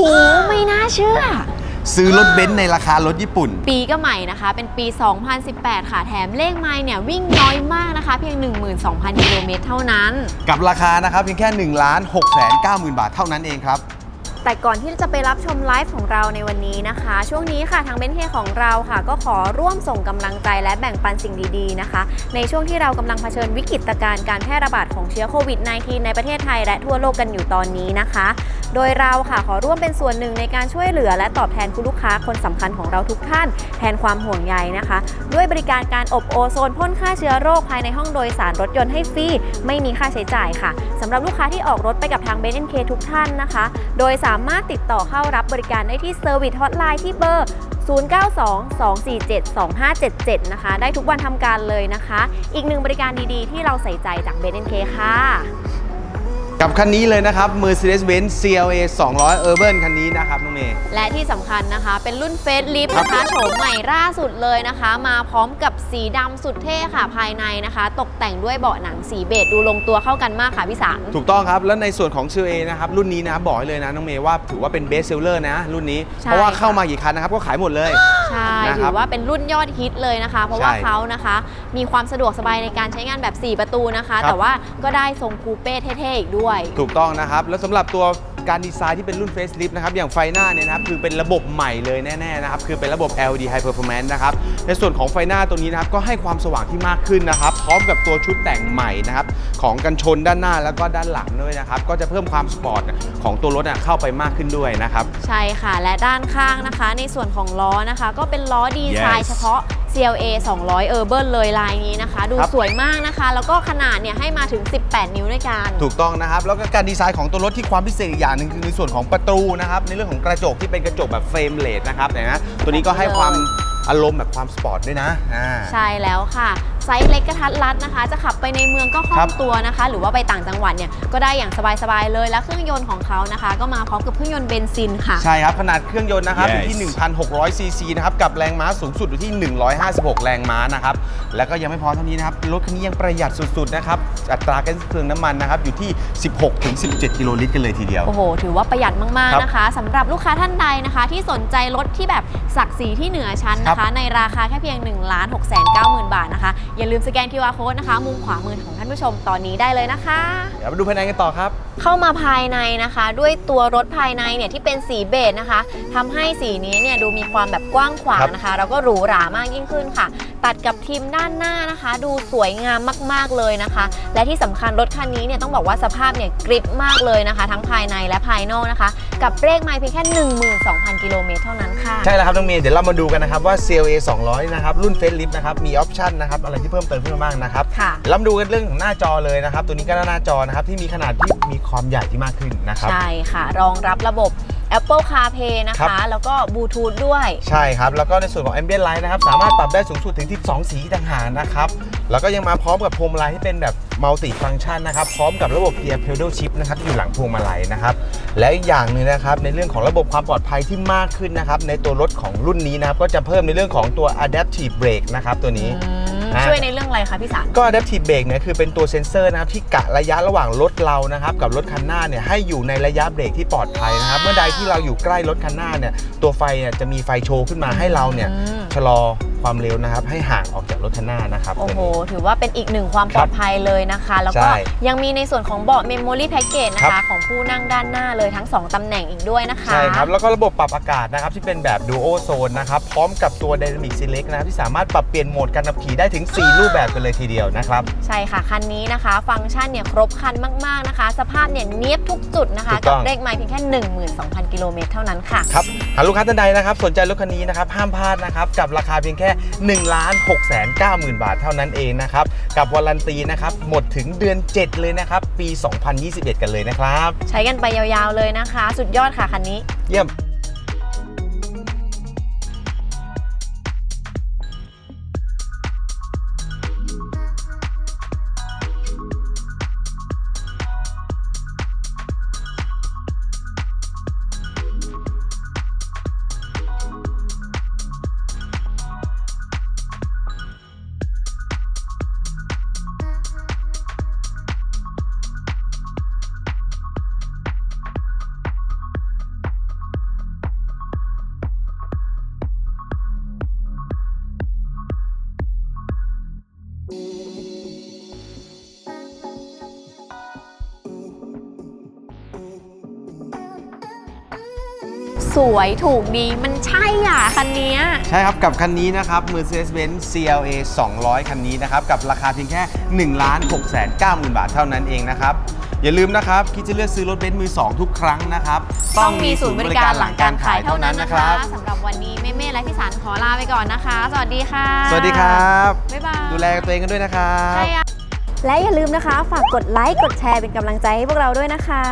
โหไม่น่าเชื่อ ซื้อรถเบนซ์ในราคารถญี่ปุ่น ปีก็ใหม่นะคะ เป็นปี 2018 ค่ะ แถมเลขไมล์เนี่ยวิ่งน้อยมากนะคะ เพียง 12,000กิโลเมตรเท่านั้น กับราคานะครับเพียงแค่ 1 6 9 0 0 0 0 บาทเท่านั้นเองครับ แต่ก่อนที่จะไปรับชมไลฟ์ของเราในวันนี้นะคะ ช่วงนี้ค่ะทางเบนเทของเราค่ะ ก็ขอร่วมส่งกำลังใจและแบ่งปันสิ่งดีๆนะคะ ในช่วงที่เรากำลังเผชิญวิกฤตการณ์การแพร่ระบาดของเชื้อโควิด -19 ในประเทศไทยและทั่วโลกกันอยู่ตอนนี้นะคะ โดยเราค่ะขอร่วมเป็นส่วนหนึ่งในการช่วยเหลือ และตอบแทนคุณลูกค้าคนสำคัญของเราทุกท่าน แทนความห่วงใยนะคะ ด้วยบริการการอบโอโซนพ่นฆ่าเชื้อโรคภายในห้องโดยสารรถยนต์ให้ฟรีไม่มีค่าใช้จ่ายค่ะสำหรับลูกค้าที่ออกรถไปกับทางเบนเคทุกท่านนะคะ โดยสาามารถติดต่อเข้ารับบริการได้ที่เซอร์วิสฮอตไลน์ที่เบอร์ 0922472577 นะคะ ได้ทุกวันทำการเลยนะคะ อีกหนึ่งบริการดีๆ ที่เราใส่ใจจากเบนเคค่ะ กับคันนี้เลยนะครับ Mercedes-Benz CLA 200 Urban คันนี้นะครับน้องเมย์ และที่สำคัญนะคะ เป็นรุ่นเฟสลิฟนะคะโฉมใหม่ล่าสุดเลยนะคะ มาพร้อมกับสีดำสุดเท่ค่ะภายในนะคะ ตกแต่งด้วยเบาะหนังสีเบจดูลงตัวเข้ากันมากค่ะพี่สารถูกต้องครับ แล้วในส่วนของ CLA นะครับ รุ่นนี้นะครับบอกให้เลยนะน้องเมย์ว่าถือว่าเป็น best seller นะ รุ่นนี้ใช่เพราะว่าเข้ามากี่คันนะครับก็ขายหมดเลย ใช่นะคถืรับอว่าเป็นรุ่นยอดฮิตเลยนะคะ เพราะว่าใช่เขานะคะมีความสะดวกสบายในการใช้งานแบบ 4 ประตูนะคะครับแต่ว่าก็ได้ทรงคูเป้เท่ๆอีกด้วย ถูกต้องนะครับ แล้วสำหรับตัว การดีไซน์ที่เป็นรุ่น Facelift นะครับอย่างไฟหน้าเนี่ยนะครับคือเป็นระบบใหม่เลยแน่ๆนะครับคือเป็นระบบ LED High Performance นะครับในส่วนของไฟหน้าตัวนี้นะครับก็ให้ความสว่างที่มากขึ้นนะครับพร้อมกับตัวชุดแต่งใหม่นะครับของกันชนด้านหน้าแล้วก็ด้านหลังด้วยนะครับก็จะเพิ่มความสปอร์ตของตัวรถอะเข้าไปมากขึ้นด้วยนะครับใช่ค่ะและด้านข้างนะคะ ในส่วนของล้อนะคะ ก็เป็นล้อดีไซน์ Yes เฉพาะ CLA 200 Urban เลยลายนี้นะคะ ดูครับ สวยมากนะคะ แล้วก็ขนาดเนี่ยให้มาถึง 18 นิ้วด้วยกัน ถูกต้องนะครับ แล้วก็การดีไซน์ของตัวรถที่ความพิเศษอีกอย่างหนึ่งคือในส่วนของประตูนะครับ ในเรื่องของกระจกที่เป็นกระจกแบบเฟรมเลสนะครับแต่นะตัวนี้ก็ให้ความอารมณ์แบบความสปอร์ตด้วยนะอ่า ใช่แล้วค่ะ ไซส์เล็กกระทัดรัดนะคะ จะขับไปในเมืองก็คล่ครัองบ ตัวนะคะ หรือว่าไปต่างจังหวัดเนี่ยก็ได้อย่างสบายๆเลย และเครื่องยนต์ของเขานะคะ ก็มาพร้อมกับเครื่องยนต์เบนซินค่ะ ใช่ครับ ขนาดเครื่องยนต์นะครับ Yes อยู่ที่ 1,600 ซีซีนะครับ กับแรงม้าสูงสุดอยู่ที่ 156 แรงม้านะครับ แล้วก็ยังไม่พอเท่านี้นะครับ รถคันนี้ยังประหยัดสุดๆนะครับ อัตราการเปลืองน้ำมันนะครับ อยู่ที่ 16-17 กิโลลิตรกันเลยทีเดียว โอ้โห ถือว่าประหยัดมาก ครับๆ นะคะสำหรับลูกค้าท่านใดนะคะ ที่สนใจรถที่แบบศักดิ์ศรีที่เหนือชั้นนะครัคะ บในราคาแค่เพียง 1 6 9 0 0 0 0 บาทนะคะอย่าลืมสแกน QR code นะคะ มุมขวามือของท่านผู้ชมตอนนี้ได้เลยนะคะ เดี๋ยวมาดูภายในกันต่อครับ เข้ามาภายในนะคะ ด้วยตัวรถภายในเนี่ยที่เป็นสีเบจนะคะทำให้สีนี้เนี่ยดูมีความแบบกว้างขวางนะคะ แล้วก็หรูหรามากยิ่งขึ้นค่ะ ตัดกับทีมด้านหน้านะคะ ดูสวยงามมาก ๆ เลยนะคะ และที่สำคัญรถคันนี้เนี่ยต้องบอกว่าสภาพเนี่ยกริบมากเลยนะคะ ทั้งภายในและภายนอกนะคะ กับเลขไมล์เพียงแค่ 12,000 กิโลเมตรเท่านั้นค่ะ ใช่แล้วครับน้องเมย์เดี๋ยวเรามาดูกันนะครับว่า CLA 200 นะครับ รุ่นเฟ e ลิฟนะครับ มีออปชันนะครับอะไรที่เพิ่มเติมขึ้นมาบ้างนะครับค่ะเดี๋ยวเรามาดูกันเรื่องของหน้าจอเลยนะครับ ตัวนี้ก็หน้าจอนะครับที่มีขนาดที่มีความใหญ่ที่มากขึ้นนะครับใช่ค่ะ รองรับระบบ Apple CarPlay นะครัคะ บ แล้วก็บลูทูธด้วย ใช่ครับ แล้วก็ในส่วนของ Ambient Light นะครับ สามารถปรับได้สูงสุดถึง 12 สีต่างหากนะครับ แล้วก็ยังมาพร้อมกับพวงมาลัยที่เป็นแบบ Multi Function นะครับ พร้อมกับระบบ Gear Pedal Shift นะครับที่อยู่หลังพวงมาลัยนะครับ และอีกอย่างหนึ่งนะครับ ในเรื่องของระบบความปลอดภัยที่มากขึ้นนะครับ ในตัวรถของรุ่นนี้นะครับ ก็จะเพิ่มในเรื่องของตัว Adaptive Brake นะครับตัวนี้ อืมอ่า ช่วยในเรื่องอะไรคะพี่สารก็ Adaptive Brake เนี่ยคือเป็นตัวเซ็นเซอร์นะครับที่กะระยะระหว่างรถเรานะครับกับรถคันหน้าเนี่ยให้อยู่ในระยะเบรกที่ปลอดภัยนะครับเมื่อใดที่เราอยู่ใกล้รถคันหน้าเนี่ยตัวไฟเนี่ยจะมีไฟโชว์ขึ้นมาให้เราเนี่ยอืมชะลอ ความเร็วนะครับ ให้ห่างออกจากรถคันหน้านะครับ โอ้โหตัวนี้ถือว่าเป็นอีกหนึ่งความปลอดภัยเลยนะคะ แล้วก็ใช่ยังมีในส่วนของเบาะ Memory Package นะครัคะบของผู้นั่งด้านหน้าเลยทั้ง 2 ตำแหน่งอีกด้วยนะคะ ใช่ครับ แล้วก็ระบบปรับอากาศนะครับ ที่เป็นแบบ Duo Zone นะครับ พร้อมกับตัว Dynamic Select นะครับ ที่สามารถปรับเปลี่ยนโหมดการขับขี่ได้ถึง 4 รูปแบบกันเลยทีเดียวนะครับ ใช่ค่ะ คันนี้นะคะ ฟังก์ชันเนี่ยครบครันมาก ๆนะคะ สภาพเนี่ยเนียบทุกจุดนะคะถูกต้กัองเลขไมล์เพียงแค่ 12,000 กิโลเมตรเท่านั้นค่ะครับหากลูกค้าท่านใดนะครับสนใจรถคันนี้นะครับห้ามพลาดนะครับกับราคาเพียงแค่1 6 9 0 0 0 0บาทเท่านั้นเองนะครับ กับวารันตีนะครับ หมดถึงเดือน 7 เลยนะครับ ปี 2021 กันเลยนะครับ ใช้กันไปยาวๆเลยนะคะ สุดยอดค่ะคันนี้ เยี่ยม สวยถูกดีมันใช่อะ คันเนี้ย ใช่ครับ กับคันนี้นะครับ Mercedes-Benz CLA 200 คันนี้นะครับ กับราคาเพียงแค่ 1 6 9 0 0 0 บาทเท่านั้นเองนะครับ อย่าลืมนะครับ คิดจะเลือกซื้อรถเบนซ์มือ 2 ทุกครั้งนะครับ ต้องมีศูนย์บริการหลังการขายเท่านั้นนะคะสำหรับวันนี้เมเม่และพี่สันขอลาไปก่อนนะคะ สวัสดีค่ะ สวัสดีครับบ๊ายบายดูแลตัวเองกันด้วยนะครับใช่อะและอย่าลืมนะคะ ฝากกดไลค์กดแชร์เป็นกำลังใจให้พวกเราด้วยนะคะ